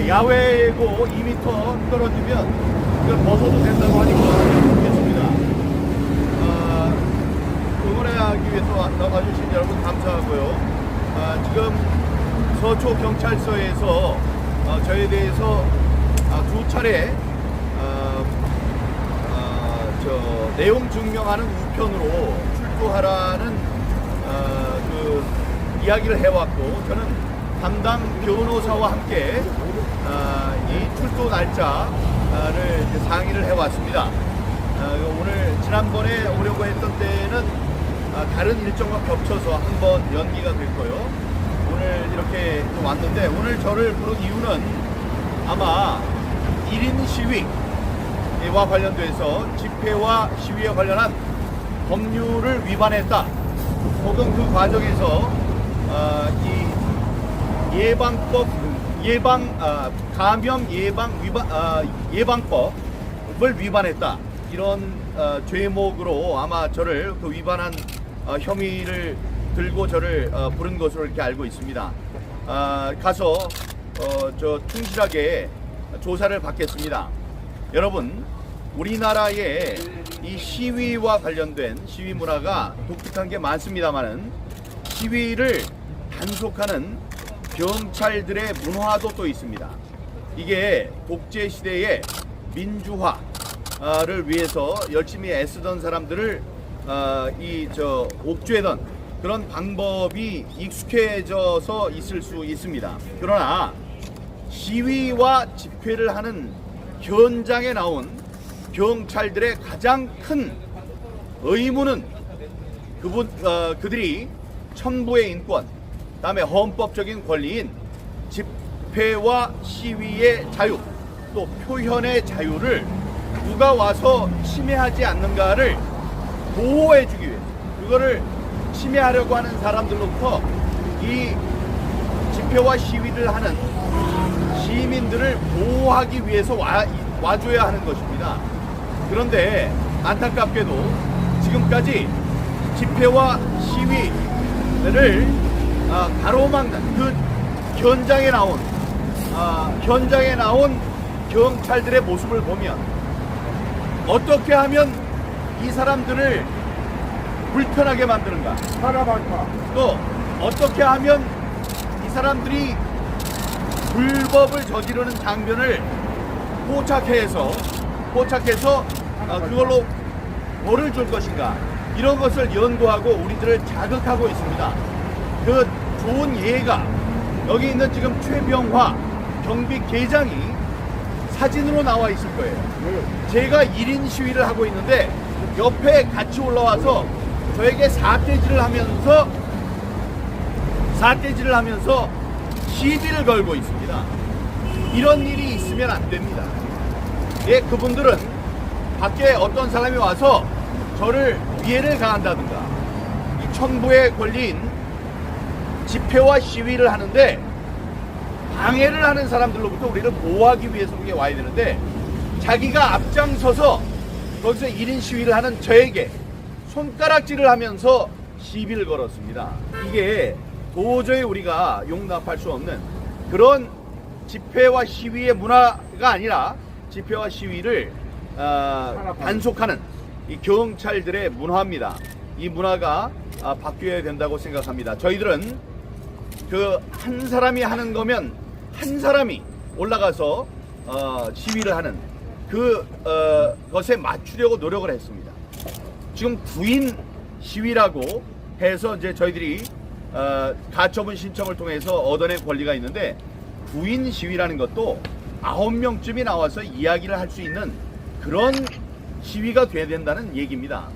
네, 야외고 2m 떨어지면 이걸 벗어도 된다고 하니까 좋겠습니다. 아, 응원하기 위해서 와- 나와주신 여러분 감사하고요. 아, 지금 서초 경찰서에서 아, 저에 대해서 아, 두 차례 저 내용 증명하는 우편으로 출두하라는 아, 그 이야기를 해왔고 저는 담당 변호사와 함께 아, 이 출두 날짜를 상의를 해왔습니다. 아, 오늘 지난번에 오려고 했던 때는 아, 다른 일정과 겹쳐서 한 번 연기가 됐고요. 오늘 이렇게 좀 왔는데 오늘 저를 부른 이유는 아마 1인 시위와 관련돼서 집회와 시위에 관련한 법률을 위반했다. 혹은 그 과정에서 아, 이 예방법 예방 아, 감염 예방 위반 아, 예방법을 위반했다 이런 어, 죄목으로 아마 저를 그 위반한 어, 혐의를 들고 저를 어, 부른 것으로 이렇게 알고 있습니다. 아, 가서 어, 저 충실하게 조사를 받겠습니다. 여러분 우리나라의 이 시위와 관련된 시위 문화가 독특한 게 많습니다만은 시위를 단속하는 경찰들의 문화도 또 있습니다. 이게 독재 시대의 민주화를 위해서 열심히 애쓰던 사람들을 어, 이저 옥죄던 그런 방법이 익숙해져서 있을 수 있습니다. 그러나 시위와 집회를 하는 현장에 나온 경찰들의 가장 큰 의무는 그분 어, 그들이 천부의 인권, 다음에 헌법적인 권리인 집회와 시위의 자유, 또 표현의 자유를 누가 와서 침해하지 않는가를 보호해주기 위해 그거를 침해하려고 하는 사람들로부터 이 집회와 시위를 하는 시민들을 보호하기 위해서 와, 와줘야 하는 것입니다. 그런데 안타깝게도 지금까지 집회와 시위를 아, 가로막는 그 현장에 나온 아, 현장에 나온 경찰들의 모습을 보면 어떻게 하면 이 사람들을 불편하게 만드는가? 또 어떻게 하면 이 사람들이 불법을 저지르는 장면을 포착해서 포착해서 어, 그걸로 벌을 줄 것인가? 이런 것을 연구하고 우리들을 자극하고 있습니다. 그 좋은 예가 여기 있는 지금 최병화 경비 계장이 사진으로 나와 있을 거예요. 제가 1인 시위를 하고 있는데 옆에 같이 올라와서 저에게 사태질을 하면서 사태질을 하면서 시비를 걸고 있습니다. 이런 일이 있으면 안 됩니다. 예, 그분들은 밖에 어떤 사람이 와서 저를 위해를 가한다든가 이 천부에 걸린 집회와 시위를 하는데 방해를 하는 사람들로부터 우리를 보호하기 위해서 그게 와야 되는데 자기가 앞장서서 거기서 1인 시위를 하는 저에게 손가락질을 하면서 시비를 걸었습니다. 이게 도저히 우리가 용납할 수 없는 그런 집회와 시위의 문화가 아니라 집회와 시위를 어, 단속하는 이 경찰들의 문화입니다. 이 문화가 아, 바뀌어야 된다고 생각합니다. 저희들은 그 한 사람이 하는 거면 한 사람이 올라가서 어, 시위를 하는 그 어, 것에 맞추려고 노력을 했습니다. 지금 구인 시위라고 해서 이제 저희들이 어, 가처분 신청을 통해서 얻어낸 권리가 있는데 구인 시위라는 것도 아홉 명쯤이 나와서 이야기를 할 수 있는 그런 시위가 돼야 된다는 얘기입니다.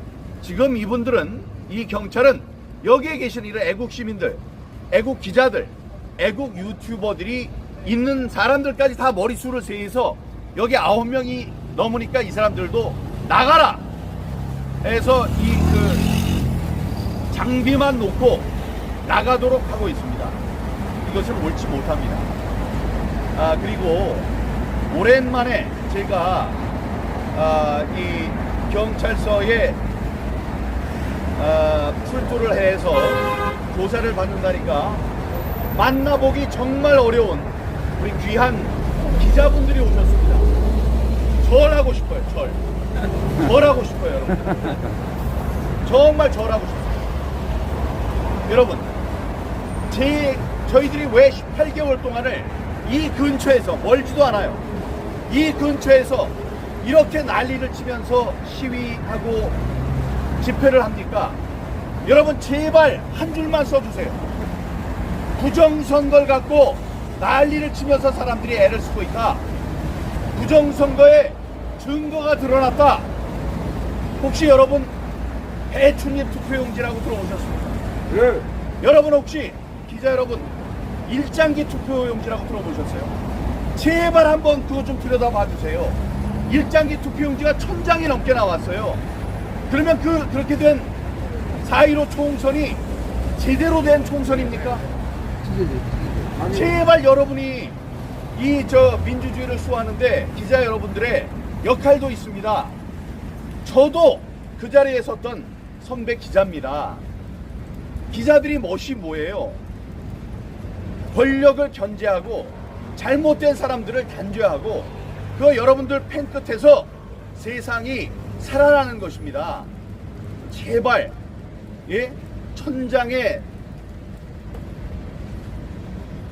지금 이분들은 이 경찰은 여기에 계신 이런 애국 시민들, 애국 기자들, 애국 유튜버들이 있는 사람들까지 다 머릿수를 세해서 여기 아홉 명이 넘으니까 이 사람들도 나가라 해서 이 그 장비만 놓고 나가도록 하고 있습니다. 이것을 옳지 못합니다. 아 그리고 오랜만에 제가 아, 이 경찰서에 아, 출두를 해서 조사를 받는다니까 만나보기 정말 어려운 우리 귀한 기자분들이 오셨습니다. 절하고 싶어요, 절. 절하고 싶어요, 여러분. 정말 절하고 싶어요. 여러분, 제, 저희들이 왜 18개월 동안을 이 근처에서 멀지도 않아요. 이 근처에서 이렇게 난리를 치면서 시위하고 집회를 합니까? 여러분, 제발 한 줄만 써주세요. 부정선거를 갖고 난리를 치면서 사람들이 애를 쓰고 있다. 부정선거에 증거가 드러났다. 혹시 여러분 배추잎 투표용지라고 들어오셨습니까? 예. 여러분 혹시 기자 여러분 일장기 투표용지라고 들어보셨어요? 제발 한번 그거 좀 들여다봐 주세요. 일장기 투표용지가 천 장이 넘게 나왔어요. 그러면 그 그렇게 된 4.15 총선이 제대로 된 총선입니까? 제발 여러분이 이 저 민주주의를 수호하는데 기자 여러분들의 역할도 있습니다. 저도 그 자리에 섰던 선배 기자입니다. 기자들이 멋이 뭐예요? 권력을 견제하고 잘못된 사람들을 단죄하고 그 여러분들 팬 끝에서 세상이 살아나는 것입니다. 제발 예 천장에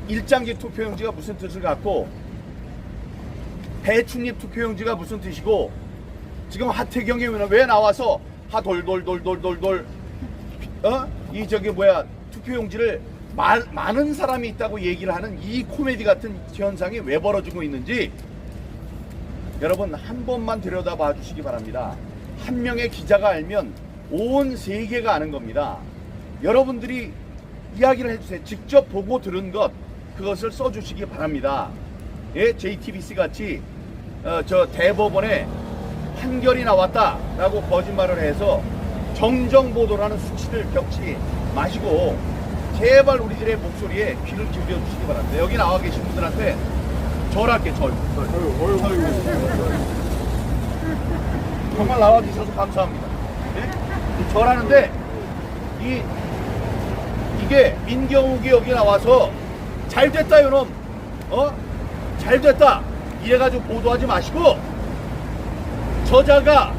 일장기 투표용지가 무슨 뜻을 갖고 배춧잎 투표용지가 무슨 뜻이고 지금 하태경이 왜 나와서 하돌돌돌돌돌돌 어? 이 저기 뭐야 투표용지를 말, 많은 사람이 있다고 얘기를 하는 이 코미디 같은 현상이 왜 벌어지고 있는지 여러분 한 번만 들여다봐 주시기 바랍니다. 한 명의 기자가 알면 온 세계가 아는 겁니다. 여러분들이 이야기를 해주세요. 직접 보고 들은 것 그것을 써주시기 바랍니다. 예, JTBC 같이 어, 저 대법원에 판결이 나왔다라고 거짓말을 해서 정정 보도라는 수치를 겪지 마시고 제발 우리들의 목소리에 귀를 기울여 주시기 바랍니다. 여기 나와 계신 분들한테 절할게 절. 절. 어휴, 어휴, 어휴. 정말 나와 주셔서 감사합니다. 예? 절하는데 이 이게 민경욱이 여기 나와서 잘 됐다 이놈 어? 잘 됐다 이래가지고 보도하지 마시고 저자가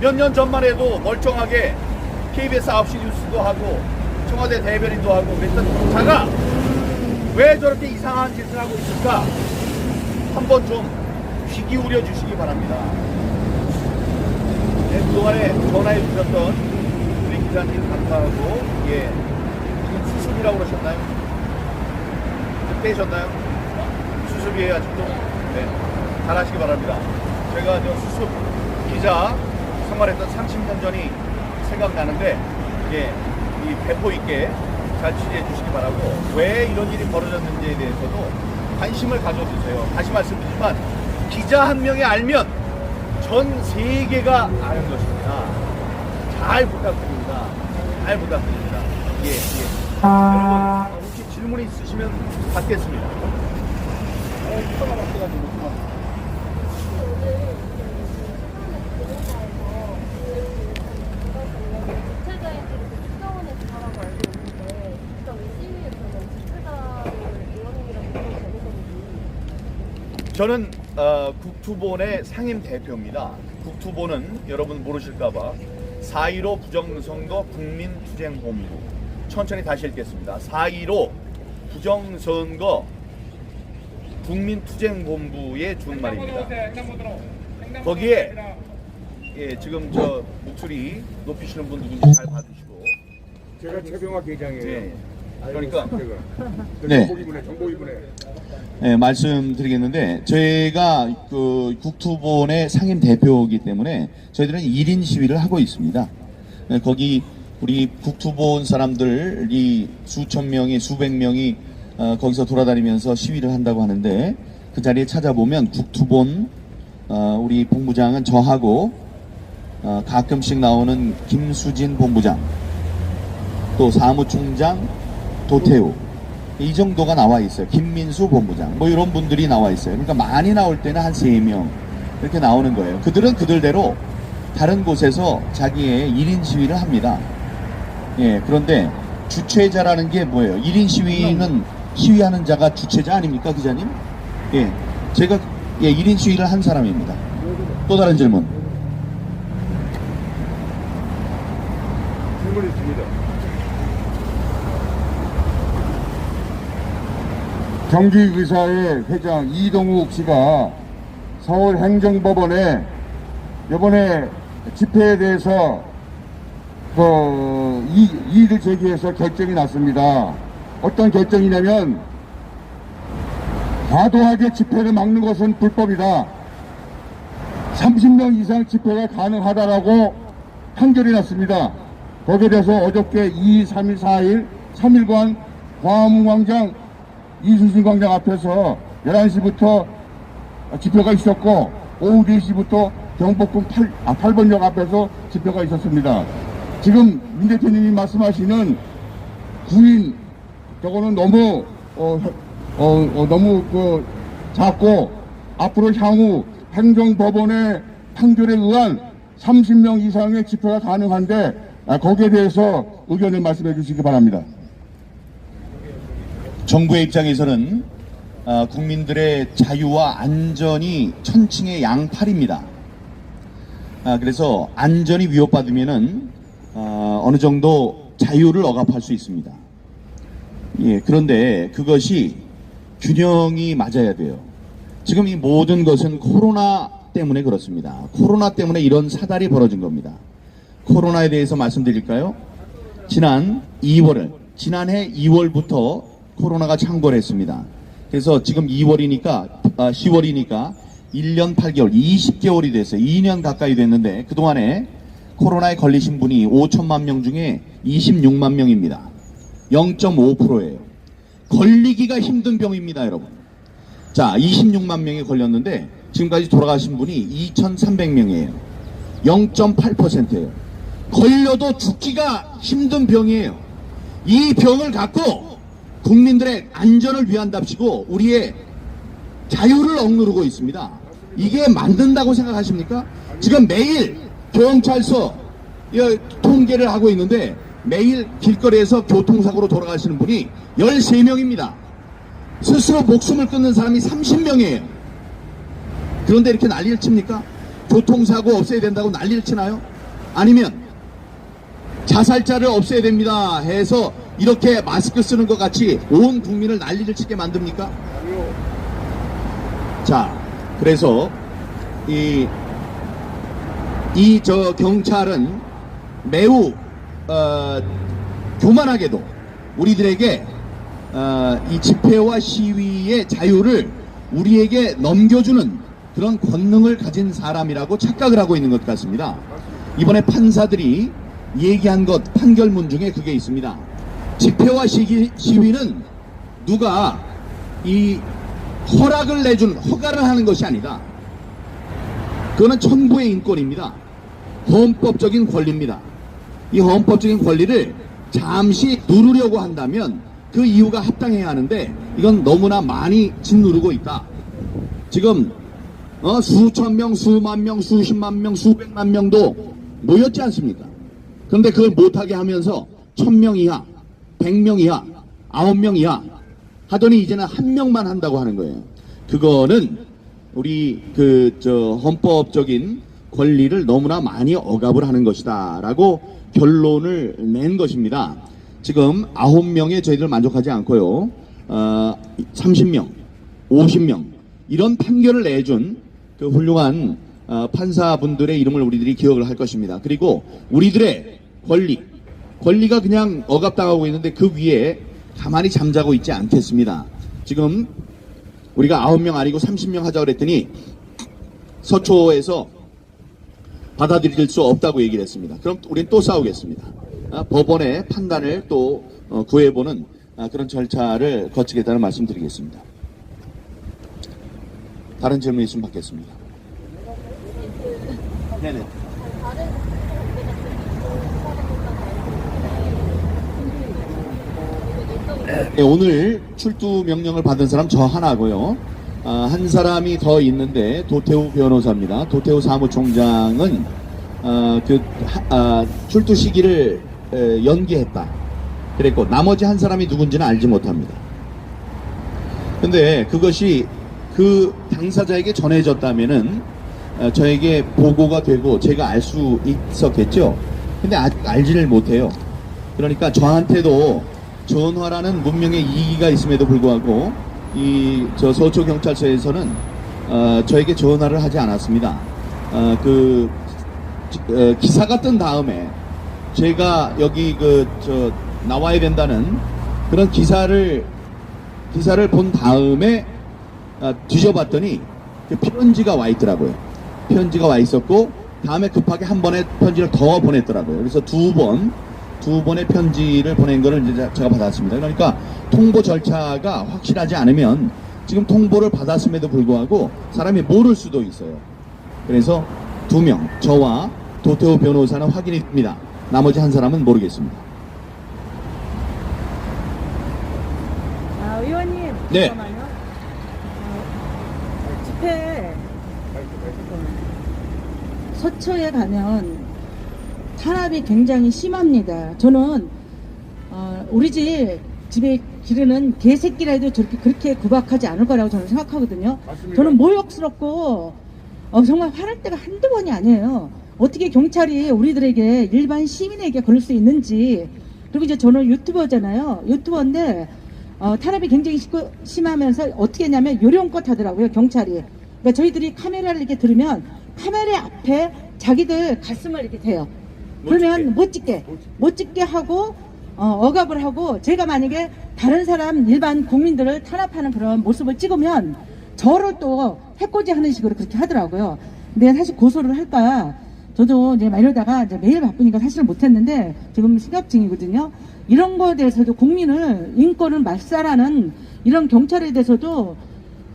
몇 년 전만 해도 멀쩡하게 KBS 9시 뉴스도 하고 청와대 대변인도 하고 그랬던 자가 왜 저렇게 이상한 짓을 하고 있을까 한번 좀 귀 기울여 주시기 바랍니다. 네, 그동안에 전화해 주셨던 우리 기자님 감사하고 예 수습이라고 그러셨나요? 빼셨나요? 수습이에요 아직도? 네 잘하시기 바랍니다. 제가 저 수습 기자 생활했던 30년 전이 생각나는데 예, 이 배포 있게 잘 취재해 주시기 바라고 왜 이런 일이 벌어졌는지에 대해서도 관심을 가져주세요. 다시 말씀드리지만 기자 한 명이 알면 전 세계가 아는 것입니다. 잘 부탁드립니다. 잘 부탁드립니다. 예, 예. 여러분 혹시 질문 있으시면 받겠습니다. 저는 어, 국투본의 상임 대표입니다. 국투본은 여러분 모르실까봐 4.15 부정선거 국민투쟁본부 천천히 다시 읽겠습니다. 4.15 부정선거 국민투쟁본부의 준말입니다. 거기에 예, 지금 저 목소리 높이시는 분 누군지 잘 봐주시고 제가 최병화 계장이에요. 예, 그러니까. 네. 정보기분에 정보기분에. 네, 말씀드리겠는데 저희가 그 국토본의 상임 대표이기 때문에 저희들은 1인 시위를 하고 있습니다. 네, 거기 우리 국토본 사람들이 수천 명이 수백 명이 어, 거기서 돌아다니면서 시위를 한다고 하는데 그 자리에 찾아보면 국토본 어, 우리 본부장은 저하고 어, 가끔씩 나오는 김수진 본부장 또 사무총장 도태우 이 정도가 나와 있어요. 김민수 본부장 뭐 이런 분들이 나와 있어요. 그러니까 많이 나올 때는 한 세 명 이렇게 나오는 거예요. 그들은 그들대로 다른 곳에서 자기의 1인 시위를 합니다. 예, 그런데 주최자라는 게 뭐예요? 1인 시위는 시위하는 자가 주최자 아닙니까, 기자님? 예. 제가 예, 1인 시위를 한 사람입니다. 또 다른 질문. 질문 있습니다. 경기의사회 회장 이동욱 씨가 서울행정법원에 이번에 집회에 대해서 그 이, 이의를 제기해서 결정이 났습니다. 어떤 결정이냐면 과도하게 집회를 막는 것은 불법이다. 30명 이상 집회가 가능하다라고 판결이 났습니다. 거기에 대해서 어저께 2, 3일, 4일, 3일간 광화문 광장 이순신 광장 앞에서 11시부터 집회가 있었고 오후 4시부터 경복궁 8, 아, 8번역 앞에서 집회가 있었습니다. 지금 민 대표님이 말씀하시는 구인 저거는 너무 어, 어, 어, 너무 그 작고 앞으로 향후 행정법원의 판결에 의한 30명 이상의 집회가 가능한데 아, 거기에 대해서 의견을 말씀해 주시기 바랍니다. 정부의 입장에서는 어, 국민들의 자유와 안전이 천칭의 양팔입니다. 아, 그래서 안전이 위협받으면은 어, 어느 정도 자유를 억압할 수 있습니다. 예, 그런데 그것이 균형이 맞아야 돼요. 지금 이 모든 것은 코로나 때문에 그렇습니다. 코로나 때문에 이런 사달이 벌어진 겁니다. 코로나에 대해서 말씀드릴까요? 지난 2월을 지난해 2월부터 코로나가 창궐했습니다. 그래서 지금 2월이니까 아, 10월이니까 1년 8개월, 20개월이 됐어요. 2년 가까이 됐는데 그동안에 코로나에 걸리신 분이 5천만 명 중에 26만 명입니다. 0.5%예요. 걸리기가 힘든 병입니다, 여러분. 자, 26만 명이 걸렸는데 지금까지 돌아가신 분이 2,300명이에요. 0.8%예요. 걸려도 죽기가 힘든 병이에요. 이 병을 갖고 국민들의 안전을 위한답시고 우리의 자유를 억누르고 있습니다. 이게 만든다고 생각하십니까? 지금 매일 경찰서 이 통계를 하고 있는데 매일 길거리에서 교통사고로 돌아가시는 분이 13명입니다. 스스로 목숨을 끊는 사람이 30명이에요. 그런데 이렇게 난리를 칩니까? 교통사고 없애야 된다고 난리를 치나요? 아니면 자살자를 없애야 됩니다 해서 이렇게 마스크 쓰는 것 같이 온 국민을 난리를 치게 만듭니까? 자, 그래서 이 이 저 경찰은 매우 어, 교만하게도 우리들에게 어, 이 집회와 시위의 자유를 우리에게 넘겨주는 그런 권능을 가진 사람이라고 착각을 하고 있는 것 같습니다. 이번에 판사들이 얘기한 것 판결문 중에 그게 있습니다. 집회와 시기, 시위는 누가 이 허락을 내준 허가를 하는 것이 아니다. 그거는 천부의 인권입니다. 헌법적인 권리입니다. 이 헌법적인 권리를 잠시 누르려고 한다면 그 이유가 합당해야 하는데 이건 너무나 많이 짓누르고 있다. 지금 어, 수천 명, 수만 명, 수십만 명, 수백만 명도 모였지 않습니까? 그런데 그걸 못하게 하면서 천 명 이하, 백명 이하, 아홉 명 이하 하더니 이제는 한 명만 한다고 하는 거예요. 그거는 우리 그 저 헌법적인 권리를 너무나 많이 억압을 하는 것이다라고 결론을 낸 것입니다. 지금 아홉 명에 저희들 만족하지 않고요. 어, 30명, 50명 이런 판결을 내준 그 훌륭한 어, 판사분들의 이름을 우리들이 기억을 할 것입니다. 그리고 우리들의 권리, 권리가 그냥 억압당하고 있는데 그 위에 가만히 잠자고 있지 않겠습니다. 지금 우리가 9명 아니고 30명 하자 그랬더니 서초에서 받아들일 수 없다고 얘기를 했습니다. 그럼 우리는 또 싸우겠습니다. 아, 법원의 판단을 또 어, 구해보는 아, 그런 절차를 거치겠다는 말씀 드리겠습니다. 다른 질문 있으면 받겠습니다. 네네. 다른 국회 같은 경우는 네, 오늘 출두 명령을 받은 사람 저 하나고요. 아, 한 사람이 더 있는데 도태우 변호사입니다. 도태우 사무총장은 아, 그 하- 아, 출두 시기를 에, 연기했다. 그랬고 나머지 한 사람이 누군지는 알지 못합니다. 근데 그것이 그그 당사자에게 전해졌다면은 어, 저에게 보고가 되고 제가 알 수 있었겠죠. 근데 아직 알지를 못해요. 그러니까 저한테도 전화라는 문명의 이기가 있음에도 불구하고 이 저 서초 경찰서에서는 어, 저에게 전화를 하지 않았습니다. 어, 그 어, 기사가 뜬 다음에 제가 여기 그 저 나와야 된다는 그런 기사를 기사를 본 다음에 아, 뒤져봤더니 그 편지가 와 있더라고요. 편지가 와 있었고 다음에 급하게 한 번에 편지를 더 보냈더라고요. 그래서 두 번, 두 번의 편지를 보낸 이제 제가 받았습니다. 그러니까 통보 절차가 확실하지 않으면 지금 통보를 받았음에도 불구하고 사람이 모를 수도 있어요. 그래서 두 명, 저와 도태호 변호사는 확인이 됩니다. 나머지 한 사람은 모르겠습니다. 아, 의원님. 네. 잠깐만요. 어, 집회 서초에 가면 탄압이 굉장히 심합니다. 저는 어, 우리 집 집에 기르는 개새끼라도 저렇게 그렇게 구박하지 않을 거라고 저는 생각하거든요. 저는 모욕스럽고 어, 정말 화날 때가 한두 번이 아니에요. 어떻게 경찰이 우리들에게 일반 시민에게 걸릴 수 있는지 그리고 이제 저는 유튜버잖아요. 유튜버인데 어, 탄압이 굉장히 시고- 심하면서 어떻게 했냐면 요령껏 하더라고요 경찰이. 그러니까 저희들이 카메라를 이렇게 들으면 카메라 앞에 자기들 가슴을 이렇게 대요. 그러면 못 찍게 못 찍게 하고 어, 억압을 하고 제가 만약에 다른 사람 일반 국민들을 탄압하는 그런 모습을 찍으면 저를 또 해코지 하는 식으로 그렇게 하더라고요. 근데 사실 고소를 할까 저도 이제 막 이러다가 이제 매일 바쁘니까 사실은 못했는데 지금 심각 중이거든요. 이런 거에 대해서도 국민을 인권을 말살하는 이런 경찰에 대해서도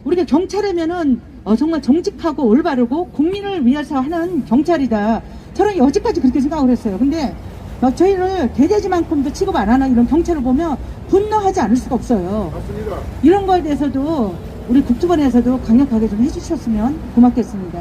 우리가 경찰이면은 어, 정말 정직하고 올바르고 국민을 위해서 하는 경찰이다. 저는 여지까지 그렇게 생각을 했어요. 근데 막 저희를 개돼지만큼도 취급 안 하는 이런 경찰을 보면 분노하지 않을 수가 없어요. 이런 거에 대해서도 우리 국토관에서도 강력하게 좀 해주셨으면 고맙겠습니다.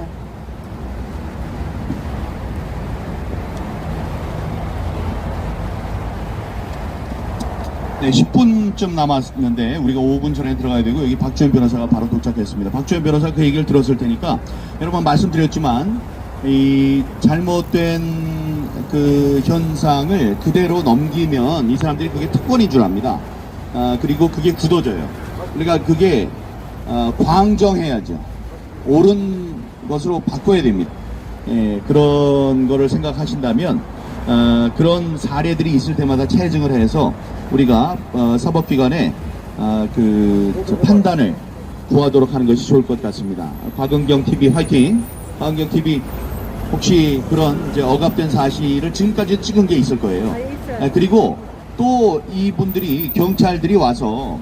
네, 10분쯤 남았는데 우리가 5분 전에 들어가야 되고 여기 박주현 변호사가 바로 도착했습니다. 박주현 변호사 그 얘기를 들었을 테니까 여러분 말씀드렸지만 이 잘못된 그 현상을 그대로 넘기면 이 사람들이 그게 특권인 줄 압니다. 아, 그리고 그게 굳어져요. 그러니까 그게 어, 광정해야죠. 옳은 것으로 바꿔야 됩니다. 예, 그런 거를 생각하신다면 어, 그런 사례들이 있을 때마다 체증을 해서 우리가 어, 사법기관의 어, 그저 판단을 구하도록 하는 것이 좋을 것 같습니다. 곽은경 TV 화이팅! 곽은경 TV 혹시 그런 이제 억압된 사실을 지금까지 찍은 게 있을 거예요. 아. 아, 그리고 또 이분들이 경찰들이 와서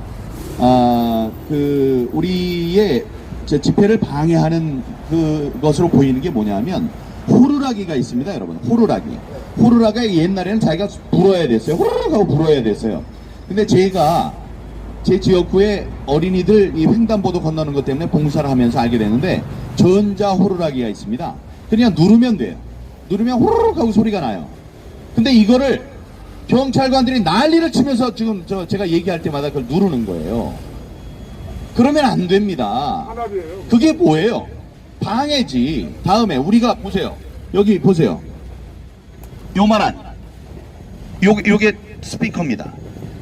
아, 그 우리의 저 집회를 방해하는 그것으로 보이는 게 뭐냐면 호루라기가 있습니다, 여러분. 호루라기. 호루라기가 옛날에는 자기가 불어야 됐어요. 호루라기 하고 불어야 됐어요. 근데 제가 제 지역구에 어린이들 이 횡단보도 건너는 것 때문에 봉사를 하면서 알게 되는데 전자 호루라기가 있습니다. 그냥 누르면 돼요. 누르면 호루룩 하고 소리가 나요. 근데 이거를 경찰관들이 난리를 치면서 지금 저 제가 얘기할 때마다 그걸 누르는 거예요. 그러면 안 됩니다. 그게 뭐예요? 방해지. 다음에 우리가 보세요. 여기 보세요. 요만한 요 요게 스피커입니다.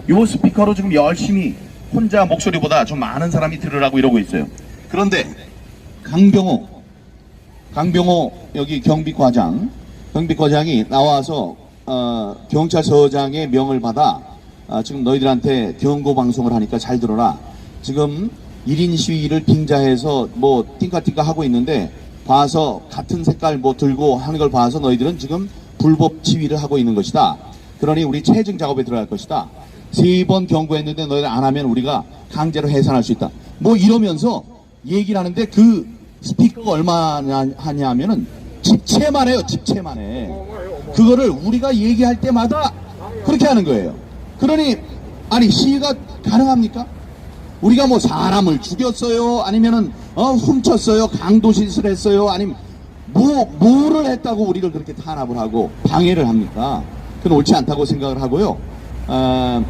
요 스피커로 지금 열심히 혼자 목소리보다 좀 많은 사람이 들으라고 이러고 있어요. 그런데 강병호 강병호 여기 경비과장 경비과장이 나와서 어, 경찰서장의 명을 받아 아, 지금 너희들한테 경고 방송을 하니까 잘 들어라. 지금 1인 시위를 빙자해서 뭐 띵까띵까 하고 있는데 봐서 같은 색깔 뭐 들고 하는 걸 봐서 너희들은 지금 불법 시위를 하고 있는 것이다. 그러니 우리 체증 작업에 들어갈 것이다. 세 번 경고했는데 너희들 안 하면 우리가 강제로 해산할 수 있다. 뭐 이러면서 얘기를 하는데 그 스피커가 얼마나 하냐 하면은 집채만 해요. 집채만 해. 그거를 우리가 얘기할 때마다 그렇게 하는 거예요. 그러니 아니 시위가 가능합니까? 우리가 뭐 사람을 죽였어요? 아니면은 어 훔쳤어요? 강도짓을 했어요? 아니면 뭐 뭐를 했다고 우리를 그렇게 탄압을 하고 방해를 합니까? 그건 옳지 않다고 생각을 하고요. 아,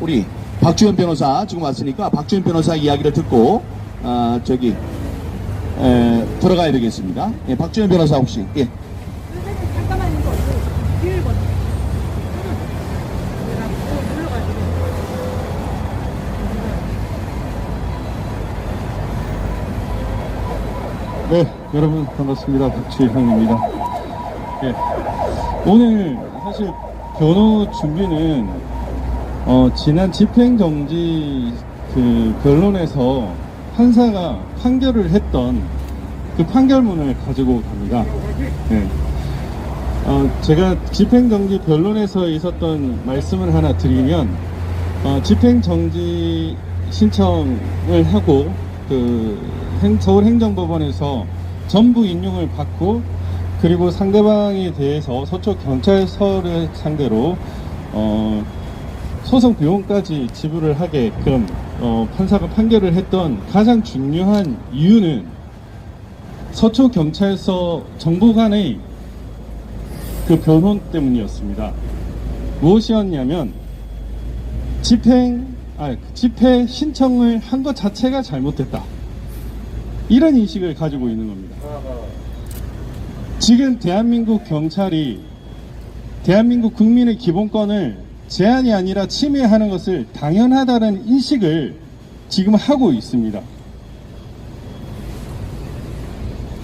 우리 박주현 변호사 지금 왔으니까 박주현 변호사 이야기를 듣고 아, 저기 에, 들어가야 되겠습니다. 예, 박주현 변호사 혹시 예. 네, 여러분 반갑습니다. 박지형입니다. 예, 오늘 사실 변호 준비는 어, 지난 집행정지 그 변론에서 판사가 판결을 했던 그 판결문을 가지고 갑니다. 예. 어, 제가 집행정지 변론에서 있었던 말씀을 하나 드리면 어, 집행정지 신청을 하고 그 행- 서울행정법원에서 전부 인용을 받고 그리고 상대방에 대해서 서초 경찰서를 상대로 어, 소송 비용까지 지불을 하게끔 어, 판사가 판결을 했던 가장 중요한 이유는 서초 경찰서 정보관의 그 변론 때문이었습니다. 무엇이었냐면 집행 아 집회 신청을 한 것 자체가 잘못됐다. 이런 인식을 가지고 있는 겁니다. 지금 대한민국 경찰이 대한민국 국민의 기본권을 제한이 아니라 침해하는 것을 당연하다는 인식을 지금 하고 있습니다.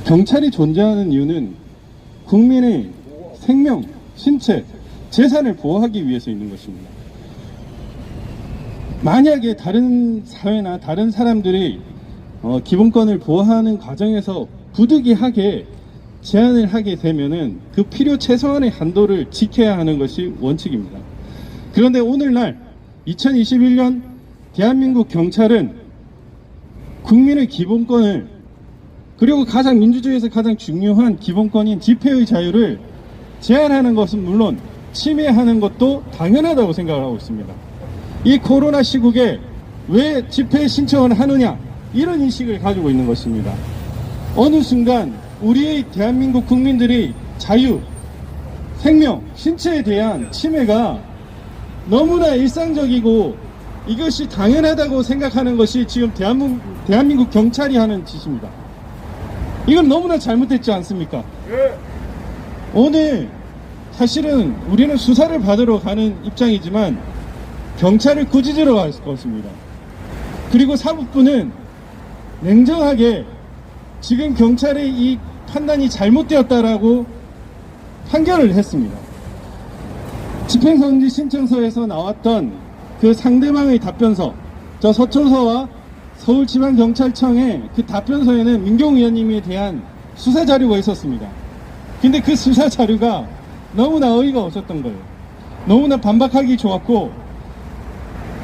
경찰이 존재하는 이유는 국민의 생명, 신체, 재산을 보호하기 위해서 있는 것입니다. 만약에 다른 사회나 다른 사람들이 어, 기본권을 보호하는 과정에서 부득이하게 제한을 하게 되면은 그 필요 최소한의 한도를 지켜야 하는 것이 원칙입니다. 그런데 오늘날 2021년 대한민국 경찰은 국민의 기본권을 그리고 가장 민주주의에서 가장 중요한 기본권인 집회의 자유를 제한하는 것은 물론 침해하는 것도 당연하다고 생각을 하고 있습니다. 이 코로나 시국에 왜 집회 신청을 하느냐 이런 인식을 가지고 있는 것입니다. 어느 순간 우리의 대한민국 국민들의 자유, 생명, 신체에 대한 침해가 너무나 일상적이고 이것이 당연하다고 생각하는 것이 지금 대한민국, 대한민국 경찰이 하는 짓입니다. 이건 너무나 잘못됐지 않습니까? 오늘 사실은 우리는 수사를 받으러 가는 입장이지만 경찰을 꾸짖으러 갈 것입니다. 그리고 사법부는 냉정하게 지금 경찰의 이 판단이 잘못되었다라고 판결을 했습니다. 집행정지 신청서에서 나왔던 그 상대방의 답변서, 저 서초서와 서울지방경찰청의 그 답변서에는 민경 의원님에 대한 수사 자료가 있었습니다. 근데 그 수사 자료가 너무나 어이가 없었던 거예요. 너무나 반박하기 좋았고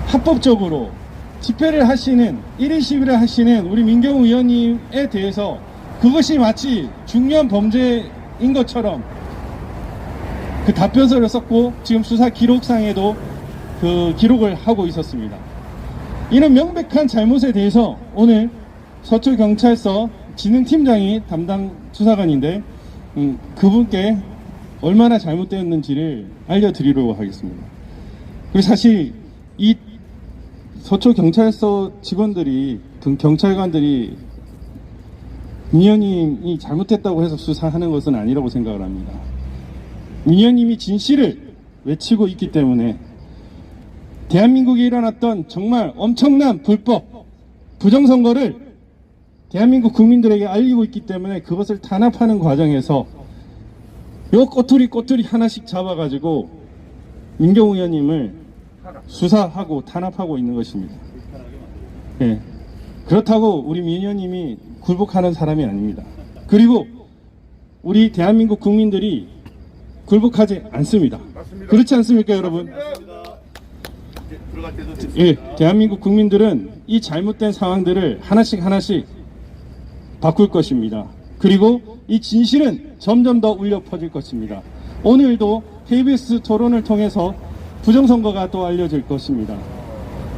합법적으로 집회를 하시는 1인 시위를 하시는 우리 민경 의원님에 대해서 그것이 마치 중요한 범죄인 것처럼 그 답변서를 썼고 지금 수사 기록상에도 그 기록을 하고 있었습니다. 이런 명백한 잘못에 대해서 오늘 서초경찰서 진흥팀장이 담당 수사관인데 음, 그분께 얼마나 잘못되었는지를 알려드리려고 하겠습니다. 그리고 사실 이 서초 경찰서 직원들이 경- 경찰관들이 민현님이 잘못했다고 해서 수사하는 것은 아니라고 생각을 합니다. 민현님이 진실을 외치고 있기 때문에 대한민국에 일어났던 정말 엄청난 불법 부정선거를 대한민국 국민들에게 알리고 있기 때문에 그것을 탄압하는 과정에서 요 꼬투리 꼬투리 하나씩 잡아가지고 민경 의원님을 수사하고 탄압하고 있는 것입니다. 예. 그렇다고 우리 민 의원님이 굴복하는 사람이 아닙니다. 그리고 우리 대한민국 국민들이 굴복하지 않습니다. 그렇지 않습니까, 여러분? 예, 대한민국 국민들은 이 잘못된 상황들을 하나씩 하나씩 바꿀 것입니다. 그리고 이 진실은 점점 더 울려 퍼질 것입니다. 오늘도 KBS 토론을 통해서 부정선거가 또 알려질 것입니다.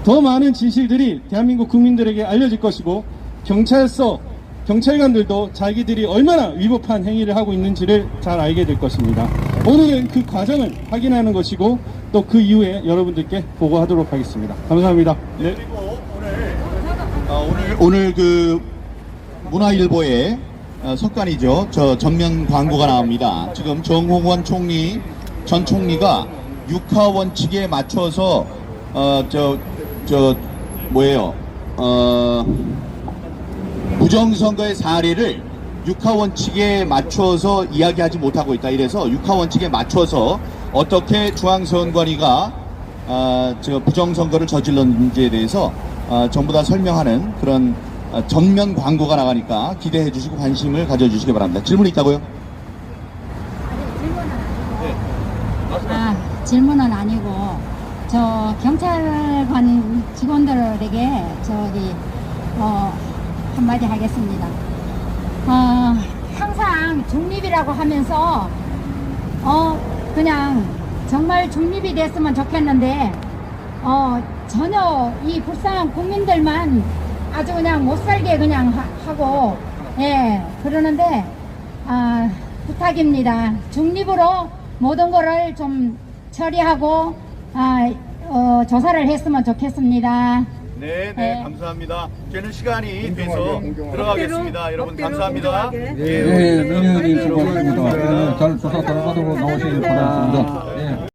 더 많은 진실들이 대한민국 국민들에게 알려질 것이고 경찰서, 경찰관들도 자기들이 얼마나 위법한 행위를 하고 있는지를 잘 알게 될 것입니다. 오늘은 그 과정을 확인하는 것이고 또 그 이후에 여러분들께 보고하도록 하겠습니다. 감사합니다. 네. 그리고 오늘 아, 오늘 오늘 그 문화일보에 어, 석간이죠. 저 전면 광고가 나옵니다. 지금 정홍원 총리 전 총리가 육하 원칙에 맞춰서 어 저 저 뭐예요? 어 부정선거의 사례를 육하 원칙에 맞춰서 이야기하지 못하고 있다. 이래서 육하 원칙에 맞춰서 어떻게 중앙선관위가 아, 저 부정선거를 저질렀는지에 대해서 아, 전부 다 설명하는 그런 아, 전면 광고가 나가니까 기대해 주시고 관심을 가져주시기 바랍니다. 질문 있다고요? 아, 질문은 아니고 저 경찰관 직원들에게 저기 어, 한마디 하겠습니다. 어, 항상 중립이라고 하면서 어 그냥 정말 중립이 됐으면 좋겠는데 어 전혀 이 불쌍한 국민들만 아주 그냥 못 살게 그냥 하, 고 예 그러는데 아 부탁입니다 중립으로 모든 거를 좀 처리하고 아 어, 조사를 했으면 좋겠습니다. 네, 네, 네. 감사합니다. 저는 시간이 돼서 들어가겠습니다. 여러분 감사합니다. 예, 민현님 수고하셨습니다. 잘 조사 결과로 나오시길 바라겠습니다.